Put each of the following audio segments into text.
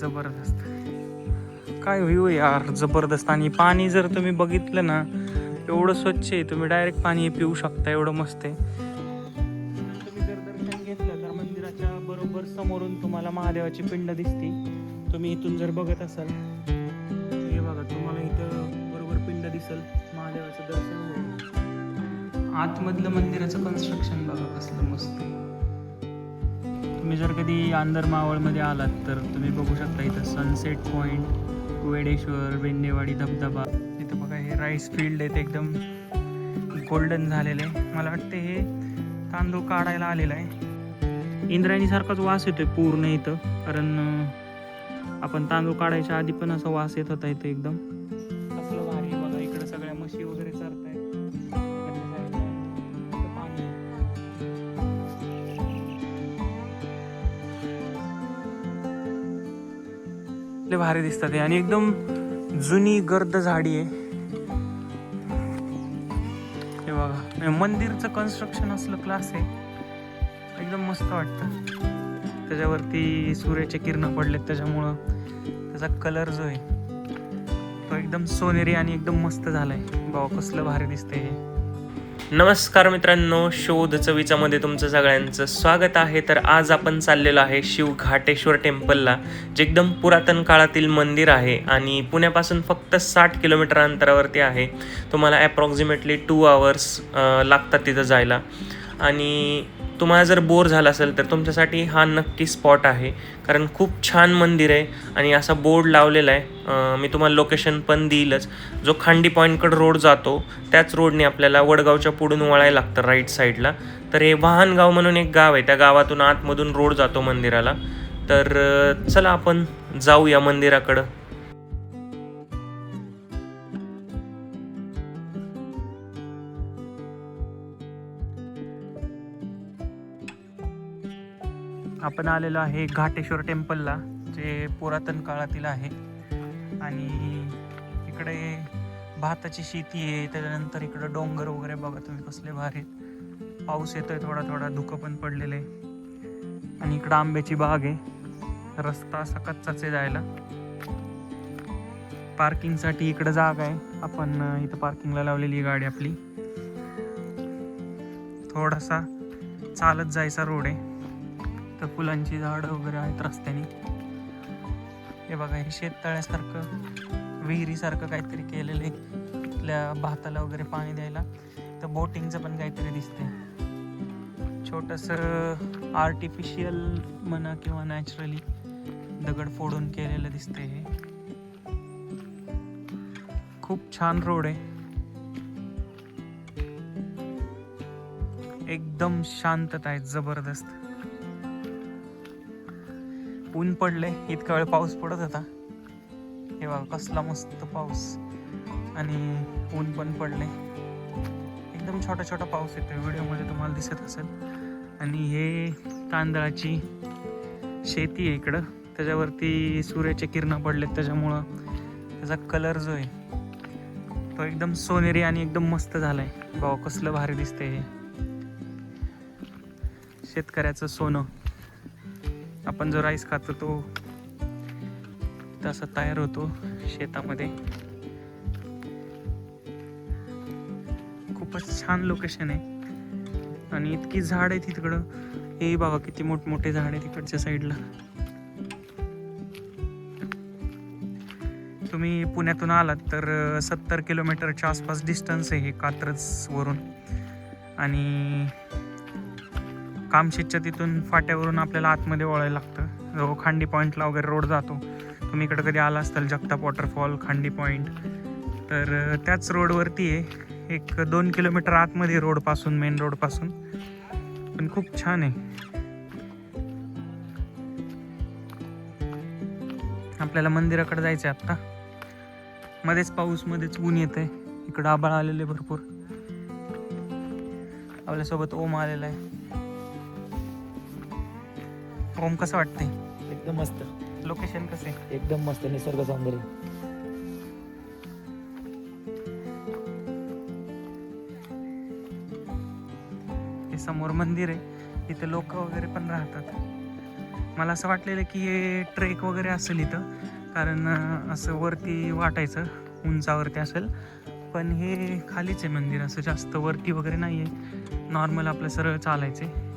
जबरदस्त. काय व्ह्यू यार जबरदस्त. आणि पाणी जर तुम्ही बघितलं ना एवढं स्वच्छ आहे तुम्ही डायरेक्ट पाणी पिऊ शकता एवढं मस्त आहे. तुम्ही जर दर्शन घेतलं तर मंदिराच्या बरोबर समोरून तुम्हाला महादेवाची पिंड दिसते. तुम्ही इथून जर बघत असाल हे बघा तुम्हाला इथं बरोबर पिंड दिसल महादेवाचं दर्शन होईल. आतमधलं मंदिराचं कन्स्ट्रक्शन बघा कसलं मस्त आहे. तुम्ही जर कधी आंदर मावळमध्ये आलात तर तुम्ही बघू शकता इथं सनसेट पॉईंट वेडेश्वर बेंडेवाडी धबधबा. इथं बघा हे राईस फील्ड आहेत एकदम गोल्डन झालेले मला वाटते हे तांदूळ काढायला आलेला आहे. इंद्रायणीसारखाच वास येतोय पूर्ण इथं कारण आपण तांदूळ काढायच्या आधी पण असा वास येत होता इथं एकदम. भारी दिसतात आणि एकदम जुनी गर्द झाडी आहे. हे बघा. मंदिरचं कन्स्ट्रक्शन असलं क्लास आहे. एकदम मस्त वाटतं. त्याच्यावरती सूर्याचे किरण पडलेत त्याच्यामुळं त्याचा कलर जो आहे तो एकदम सोनेरी आणि एकदम मस्त झालाय. बाबा कसलं भारी दिसतंय हे. नमस्कार मित्रांनो शोध चवीचामध्ये तुमचं सगळ्यांचं स्वागत आहे. तर आज आपण चाललेलो आहे शिव घाटेश्वर टेम्पलला जे एकदम पुरातन काळातील मंदिर आहे आणि पुण्यापासून फक्त साठ किलोमीटर अंतरावरती आहे. तुम्हाला ॲप्रॉक्झिमेटली टू आवर्स लागतात तिथं जायला. आणि तुम्हाला जर बोर झाला असेल तर तुमच्यासाठी हा नक्की स्पॉट आहे. कारण खूप छान मंदिर आहे आणि असा बोर्ड लावलेला आहे. मी तुम्हाला लोकेशन पण देईलच. जो खांडी पॉईंटकडे रोड जातो त्याच रोडने आपल्याला वडगावच्या पुढून वळायला लागतं राईट साईडला तर हे वाहनगाव म्हणून एक गाव आहे. त्या गावातून आतमधून रोड जातो मंदिराला. तर चला आपण जाऊया मंदिराकडं. आपण आलेलो आहे घाटेश्वर टेम्पलला जे पुरातन काळातील आहे. आणि इकडे भाताची शेती आहे त्याच्यानंतर इकडे डोंगर वगैरे बघा तुम्ही कसले भारी पाऊस पाऊस येतोय थोडा थोडा धुकं पण पडलेलं आहे. आणि इकडं आंब्याची बाग आहे. रस्ता असा कच्चाच आहे जायला. पार्किंगसाठी इकडं जागा आहे. आपण इथं पार्किंगला लावलेली आहे गाडी आपली. थोडासा चालत जायचा रोड आहे. तर फुलांची झाडं वगैरे आहेत रस्त्याने. हे बघा हे शेततळ्यासारखं विहिरीसारखं काहीतरी केलेलं आहे. आपल्या भाताला वगैरे पाणी द्यायला. तर बोटिंगचं पण काहीतरी दिसते छोटंसं आर्टिफिशियल म्हणा किंवा नॅचरली दगड फोडून केलेलं दिसते हे. खूप छान रोड आहे. एकदम शांतता आहे जबरदस्त. ऊन पडले इतका वेळ पाऊस पडत होता. हे बघा कसला मस्त पाऊस. आणि ऊन पण पडले एकदम छोटा छोटा पाऊस येतो व्हिडिओमध्ये तुम्हाला दिसत असेल. आणि हे तांदळाची शेती आहे इकडं. त्याच्यावरती सूर्याचे किरणं पडलेत त्याच्यामुळं त्याचा कलर जो आहे तो एकदम सोनेरी आणि एकदम मस्त झालाय. बाबा कसलं भारी दिसतंय हे. शेतकऱ्याचं सोनं. आपण जो राईस खातो तो तसा तयार होतो शेतामध्ये. खूपच छान लोकेशन आहे. आणि इतकी झाड आहे तिकडं. हे बाबा किती मोठमोठे झाड आहे तिकडच्या साईडला तुम्ही पुण्यातून आलात तर सत्तर किलोमीटरच्या आसपास डिस्टन्स आहे हे कात्रजवरून आणि कामशेतच्या तिथून फाट्यावरून आपल्याला आतमध्ये वळायला लागतं. जो खांडी पॉईंटला वगैरे रोड जातो तुम्ही इकडे कधी आला असताल जगताप वॉटरफॉल खांडी पॉईंट तर त्याच रोडवरती आहे. एक दोन किलोमीटर आतमध्ये रोडपासून मेन रोडपासून. पण खूप छान आहे. आपल्याला मंदिराकडे जायचं आहे आत्ता मध्येच पाऊस मध्येच ऊन येत आहे इकडं आबाळ आलेले भरपूर. आपल्यासोबत ओम आलेला आहे. ओम कसं वाटतंय? एकदम मस्त. लोकेशन कसं? आहे एकदम मस्त निसर्ग सौंदर्य. हे समोर मंदिर आहे. इथे लोक वगैरे पण राहतात. मला असं वाटलेलं की हे ट्रेक वगैरे असेल इथं. कारण अं, असं वरती वाटायचं उंचावरती असेल. पण हे खालीच आहे मंदिर. असं जास्त वरती वगैरे नाही आहे नॉर्मल आपलं सरळ चालायचे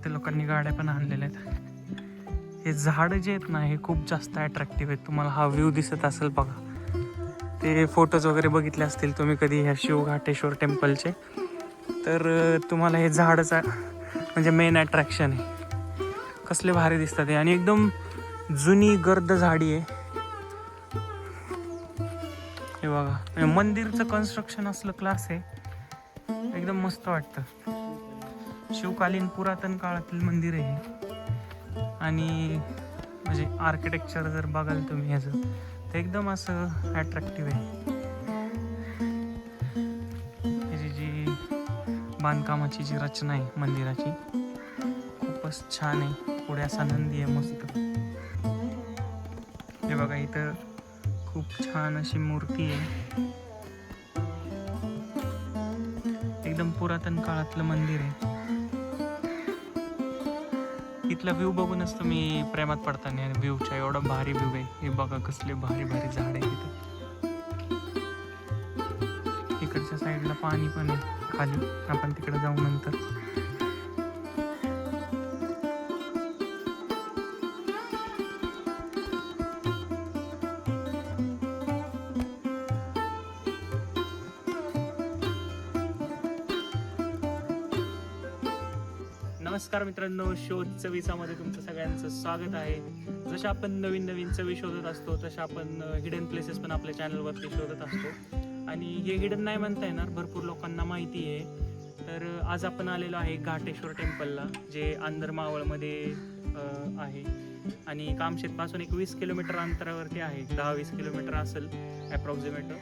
इथं लोकांनी गाड्या पण आणलेल्या आहेत. हे झाडं जे आहेत ना हे खूप जास्त अट्रॅक्टिव्ह आहेत. तुम्हाला हा व्ह्यू दिसत असेल बघा. ते फोटोज वगैरे बघितले असतील तुम्ही कधी ह्या शिवघाटेश्वर टेम्पलचे तर तुम्हाला हे झाडचा म्हणजे मेन अट्रॅक्शन आहे. कसले भारी दिसतात हे. आणि एकदम जुनी गर्द झाडी आहे. हे बघा. म्हणजे मंदिरचं कन्स्ट्रक्शन असलं क्लास आहे. एकदम मस्त वाटतं. शिवकालीन पुरातन काळातील मंदिर आहे आणि म्हणजे आर्किटेक्चर जर बघाल तुम्ही ह्याचं तर एकदम असं ॲट्रॅक्टिव्ह आहे. ह्याची जी बांधकामाची जी रचना आहे मंदिराची खूपच छान आहे. पुढे असा नंदी आहे मस्त. हे बघा इथं खूप छान अशी मूर्ती आहे. एकदम पुरातन काळातलं मंदिर आहे. इथला व्ह्यू बघूनच तुम्ही प्रेमात पडताना व्ह्यूच्या एवढा भारी व्ह्यू आहे. हे बघा कसले भारी भारी झाड आहे इथं. इकडच्या साईडला पाणी पण आहे. खाली. आपण तिकडे जाऊ नंतर. नमस्कार मित्रांनो शोध चवीसामध्ये तुमचं सगळ्यांचं स्वागत आहे. जसं आपण नवीन नवीन चवी शोधत असतो तशा आपण हिडन प्लेसेस पण आपल्या चॅनलवरती शोधत असतो. आणि हे हिडन नाही म्हणता येणार भरपूर लोकांना माहिती आहे. तर आज आपण आलेलो आहे घाटेश्वर टेम्पलला जे आंध्र मावळमध्ये आहे. आणि कामशेतपासून एक वीस किलोमीटर अंतरावरती आहे दहा वीस किलोमीटर असेल ॲप्रॉक्झिमेट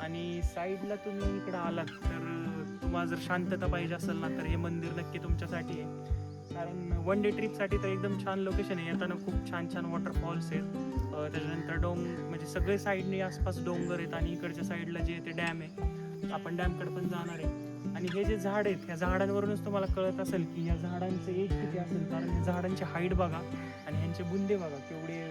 आणि साईडला तुम्ही इकडं आलात तर तुम्हाला जर शांतता पाहिजे असेल ना तर हे मंदिर नक्की तुमच्यासाठी आहे. कारण वन डे ट्रिपसाठी तर एकदम छान लोकेशन आहे. येताना खूप छान छान वॉटरफॉल्स आहेत. त्याच्यानंतर डोंग म्हणजे सगळे साईडने आसपास डोंगर आहेत आणि इकडच्या साईडला जे ते डॅम आहे. आपण डॅमकडे पण जाणार आहे. आणि हे जे झाड आहेत ह्या झाडांवरूनच तुम्हाला कळत असेल की या झाडांचं एज किती असेल? कारण या झाडांची हाईट बघा आणि ह्यांचे बुंदे बघा केवढे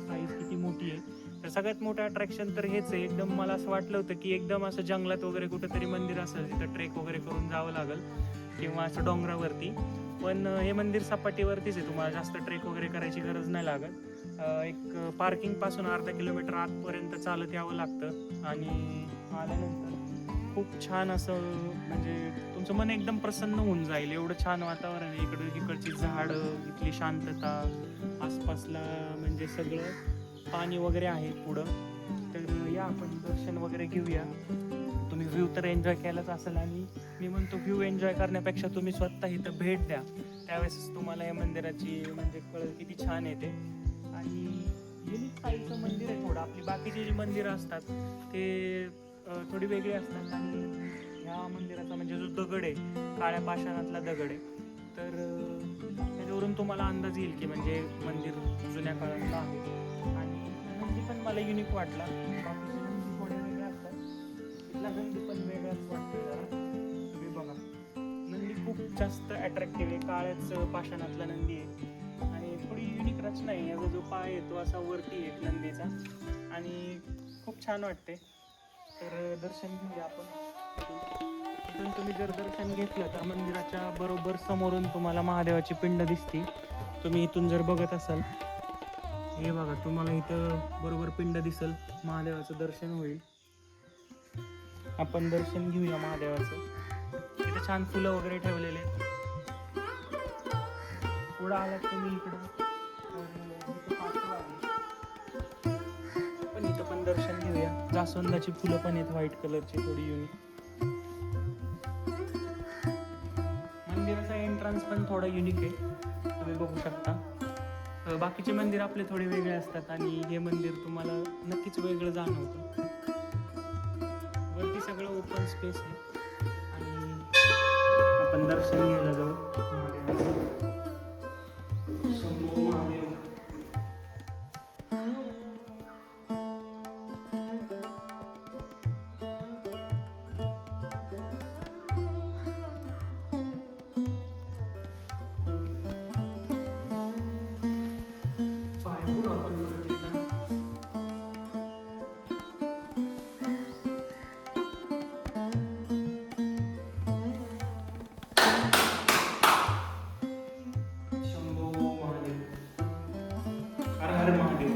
साईज म्हणजे किती मोठी आहे. तर सगळ्यात मोठं अट्रॅक्शन तर हेच आहे. एकदम मला असं वाटलं होतं की एकदम असं जंगलात वगैरे कुठंतरी मंदिर असेल तिथं ट्रेक वगैरे करून जावं लागेल. किंवा असं डोंगरावरती. पण हे मंदिर सपाटीवरतीच आहे. तुम्हाला जास्त ट्रेक वगैरे करायची गरज नाही लागत. एक पार्किंगपासून अर्धा किलोमीटर आतपर्यंत चालत यावं लागतं. आणि आल्यानंतर खूप छान असं म्हणजे तुमचं मन एकदम प्रसन्न होऊन जाईल. एवढं छान वातावरण आहे. इकडं इकडची झाडं इथली शांतता आसपासला म्हणजे सगळं पाणी वगैरे आहे पुढं. तर या आपण दर्शन वगैरे घेऊया. तुम्ही व्ह्यू तर एन्जॉय केलाच असेल आणि मी म्हणतो व्ह्यू एन्जॉय करण्यापेक्षा तुम्ही स्वतः इथं भेट द्या. त्यावेळेस तुम्हाला या मंदिराची म्हणजे कळ किती छान येते आणि युनिक मंदिर आहे थोडं. आपली बाकीची जी मंदिरं असतात ते थोडी वेगळी असतात. आणि ह्या मंदिराचा म्हणजे जो दगड आहे काळ्या पाषाणातला दगड आहे तर त्याच्यावरून तुम्हाला अंदाज येईल की म्हणजे मंदिर जुन्या काळातलं आहे. आणि मंदिर पण मला युनिक वाटला. असतात नंदी पण वेगळाच वाटतो जरा. तुम्ही बघा. नंदी खूप जास्त अट्रॅक्टिव्ह आहे. काळ्याच पाषाणातला नंदी आहे. आणि थोडी युनिक रचना आहे. याचा जो पाय आहे तो असा वरती आहे नंदीचा. आणि खूप छान वाटते तर दर्शन घेऊया आपण. इथून तुम्ही जर दर्शन घेतलं तर मंदिराच्या बरोबर समोरून तुम्हाला महादेवाची पिंड दिसते. तुम्ही इथून जर बघत असाल. हे बघा तुम्हाला इथं बरोबर पिंड दिसल. महादेवाचं दर्शन होईल. आपण दर्शन घेऊया महादेवाचं. इथे छान फुलं वगैरे ठेवलेले आहेत. पुढं आलात तुम्ही इकडं. पण इथं पण दर्शन घेऊया. जास्वंदाची फुलं पण आहेत व्हाईट कलरची थोडी युनिक मंदिराचा एंट्रन्स पण थोडा युनिक आहे. तुम्ही बघू शकता. बाकीचे मंदिर आपले थोडे वेगळे असतात आणि हे मंदिर तुम्हाला नक्कीच वेगळं जाणवतं. स्पेस आहे. आणि आपण दर्शन घ्यायला जाऊ. हर महादेव.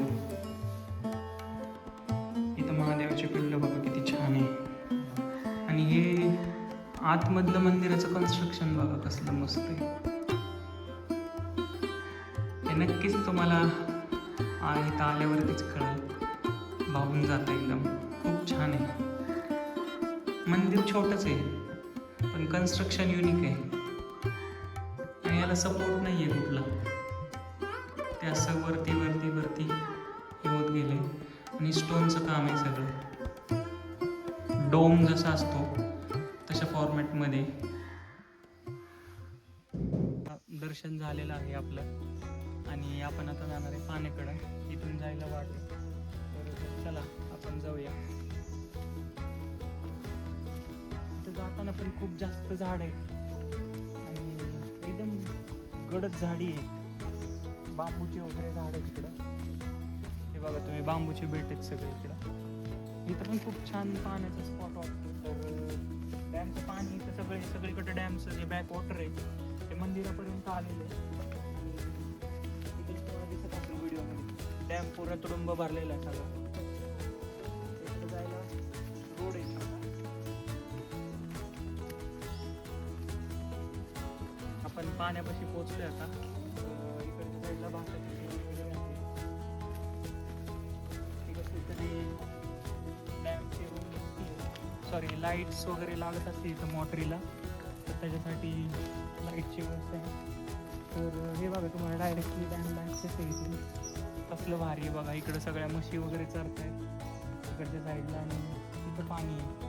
इथं महादेवाचे पिल्ल बघा किती छान आहे. आणि हे आतमधलं मंदिराचं कन्स्ट्रक्शन बघा कसलं मस्त आहे. हे नक्कीच तुम्हाला इथं आल्यावरतीच कळेल. भावून जातं एकदम. खूप छान आहे. मंदिर छोटंच आहे पण कन्स्ट्रक्शन युनिक आहे. आणि याला सपोर्ट नाही आहे कुठला. ते असं वरती वरती वरती होत गेले. आणि स्टोनचं काम आहे सगळं. डोम जसा असतो तशा फॉर्मॅटमध्ये दर्शन झालेलं आहे आपलं. आणि आपण आता जाणार आहे पाण्याकडं. इथून जायला वाट तर चला आपण जाऊया. तर जाताना पण खूप जास्त झाड आहे आणि एकदम गडद झाडी आहे. बांबूचे वगैरे झाड आहेत इकडं. हे बघा तुम्ही बांबूचे बेट आहेत सगळे इकडं. इथं पण खूप छान पाण्याचा स्पॉट वाटतो. तर डॅमचं पाणी इथं सगळे सगळीकडे डॅमचं जे बॅक वॉटर आहे ते मंदिरापर्यंत आलेलं आहे. दिसत असेल व्हिडिओमध्ये. डॅम पूर्ण तुडुंब भरलेला आहे सगळं. जायला रोड आहे. आपण पाण्यापाशी पोहोचलोय आता. सॉरी लाईट्स वगैरे लागत असतील इथं मोटरीला तर त्याच्यासाठी लाईटची व्यवस्था आहे. तर हे बघा तुम्हाला डायरेक्टली डॅमला आहे इथे कसलं भारी आहे बघा इकडं सगळ्या म्हशी वगैरे चरत आहेत इकडच्या साईडला आणि तिथं पाणी आहे.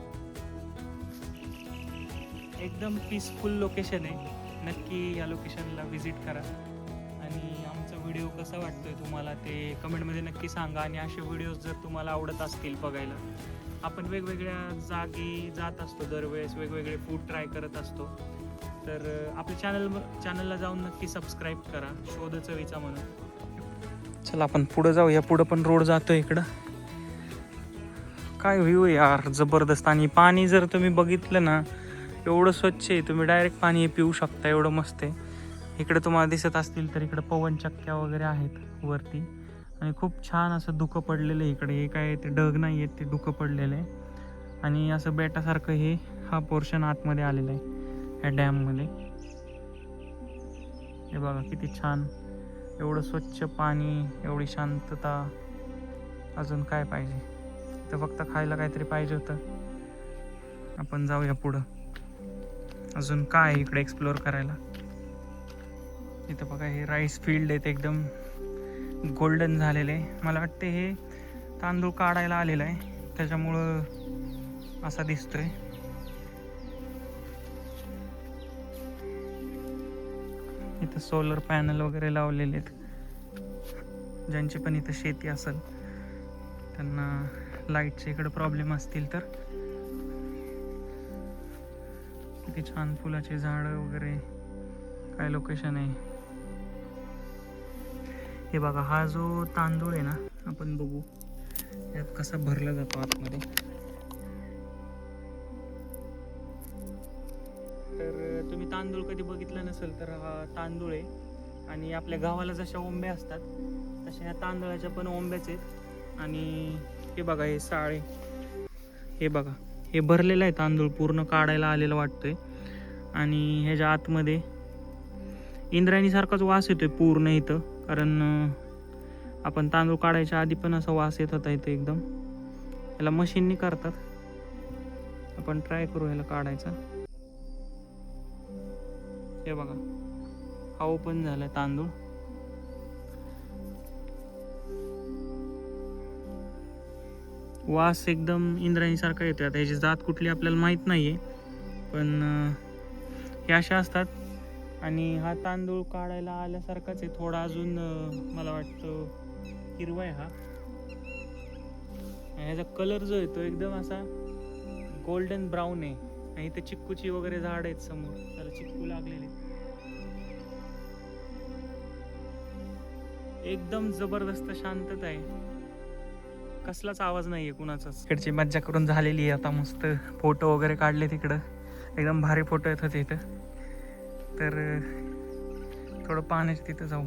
एकदम पीसफुल लोकेशन आहे. नक्की या लोकेशनला व्हिजिट करा. आणि आमचा व्हिडिओ कसा वाटतोय तुम्हाला ते कमेंटमध्ये नक्की सांगा. आणि असे व्हिडिओज जर तुम्हाला आवडत असतील बघायला आपण वेगवेगळ्या जागी जात असतो दरवेळेस वेगवेगळे फूड ट्राय करत असतो. तर आपल्या चॅनल चॅनलला जाऊन नक्की सबस्क्राईब करा. शोध चवीचा म्हणून. चला आपण पुढं जाऊया. पुढं पण रोड जातो इकडं. काय व्ह्यू यार? जबरदस्त. आणि पाणी जर तुम्ही बघितलं ना एवढं स्वच्छ आहे. तुम्ही डायरेक्ट पाणी पिऊ शकता. एवढं मस्त आहे. इकडे तुम्हाला दिसत असतील तर इकडे पवन चक्क्या वगैरे आहेत वरती. आणि खूप छान असं धुकं पडलेलं आहे इकडे. हे काय ते ढग नाही आहेत ते धुकं पडलेलं आहे. आणि असं बेटासारखं हे हा पोर्शन आतमध्ये आलेला आहे ह्या डॅममध्ये. हे बघा किती छान. एवढं स्वच्छ पाणी एवढी शांतता. अजून काय पाहिजे? तर फक्त खायला काहीतरी पाहिजे होतं. आपण जाऊया पुढं. अजून काय आहे इकडे एक्सप्लोअर करायला? इथं बघा हे राईस फील्ड आहेत एकदम. गोल्डन झालेलं. आहे मला वाटते हे तांदूळ काढायला आलेलं आहे. त्याच्यामुळं असा दिसतोय. इथं सोलर पॅनल वगैरे लावलेले आहेत. ज्यांची पण इथं शेती असेल त्यांना लाईटचे इकडे प्रॉब्लेम असतील तर. किती छान फुलाचे झाडं वगैरे. काय लोकेशन आहे? हे बघा हा जो तांदूळ आहे ना आपण बघू. यात कसा भरला जातो आतमध्ये. तर तुम्ही तांदूळ कधी बघितला नसेल तर हा तांदूळ आहे. आणि आपल्या गावाला जशा ओंब्या असतात तशा ह्या तांदळाच्या पण ओंब्याच आहेत. आणि हे बघा हे साळे. हे बघा हे भरलेलं आहे तांदूळ पूर्ण काढायला आलेलं वाटतंय. आणि ह्याच्या आतमध्ये इंद्रायणीसारखाच वास येतोय पूर्ण इथं. कारण आपण तांदूळ काढायच्या आधी पण असा वास येत होता इथं एकदम. याला मशीननी करतात. आपण ट्राय करू ह्याला काढायचा. हे बघा. हा ओपन झालाय तांदूळ. वास एकदम इंद्रायणीसारखा येतो आता ह्याची जात कुठली आपल्याला माहीत नाही आहे पण हे अशा असतात आणि हा तांदूळ काढायला आल्यासारखाच आहे. थोडा अजून मला वाटतं हिरवा आहे हा. आणि ह्याचा कलर जो आहे तो एकदम असा गोल्डन ब्राऊन आहे. आणि इथे चिक्कूची वगैरे झाड आहेत समोर. त्याला चिक्कू लागलेले आहेत. एकदम जबरदस्त शांतता आहे. कसलाच आवाज नाहीये कुणाचाच. इकडची मज्जा करून झालेली आहे आता मस्त. फोटो वगैरे काढले तिकडं. एकदम भारी फोटो येत होते इथं. तर थोडं पाण्याच्या तिथं जाऊ.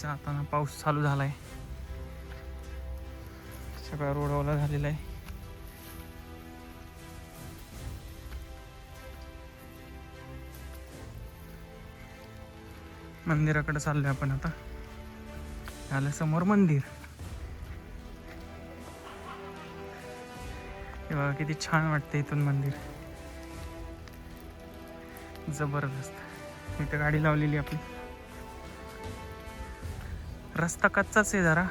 जाताना पाऊस चालू झालाय. सगळा रोडवाला झालेला आहे. मंदिराकडे चाललोय आपण आता. झालं समोर मंदिर. हे बघा किती छान वाटतं इथून मंदिर. जबरदस्त. इथं गाडी लावलेली आपली. रस्ता कच्चाच आहे जरा.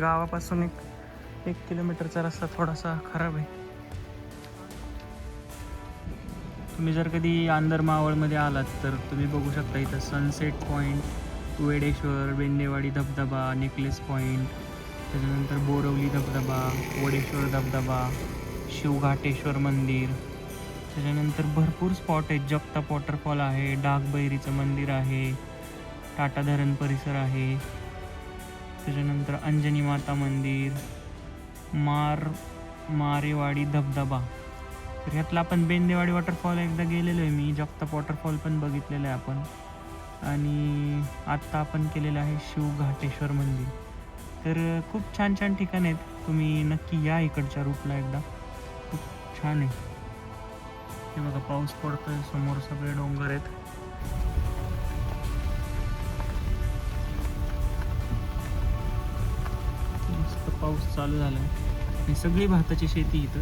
गावापासून एक एक किलोमीटरचा रस्ता थोडासा खराब आहे. तुम्ही जर कधी आंदर मावळमध्ये आलात तर तुम्ही बघू शकता इथं सनसेट पॉईंट वेडेश्वर बेंदेवाडी धबधबा नेकलेस पॉईंट त्याच्यानंतर बोरवली धबधबा वडेश्वर धबधबा शिवघाटेश्वर मंदिर त्याच्यानंतर भरपूर स्पॉट आहेत. जगताप वॉटरफॉल आहे डागबैरीचं मंदिर आहे टाटा धरण परिसर आहे त्याच्यानंतर अंजनी माता मंदिर मार मारेवाडी धबधबा. तर यातला आपण बेंदेवाडी वॉटरफॉल एकदा गेलेलो आहे मी. जगताप वॉटरफॉल पण बघितलेलं आहे आपण. आणि आत्ता आपण केलेलं आहे शिव घाटेश्वर मंदिर. तर खूप छान छान ठिकाण आहेत. तुम्ही नक्की या इकडच्या रूटला एकदा. खूप छान आहे. हे बघा पाऊस पडतोय. समोर सगळे डोंगर आहेत. पाऊस चालू झाला आणि सगळी भाताची शेती इथं.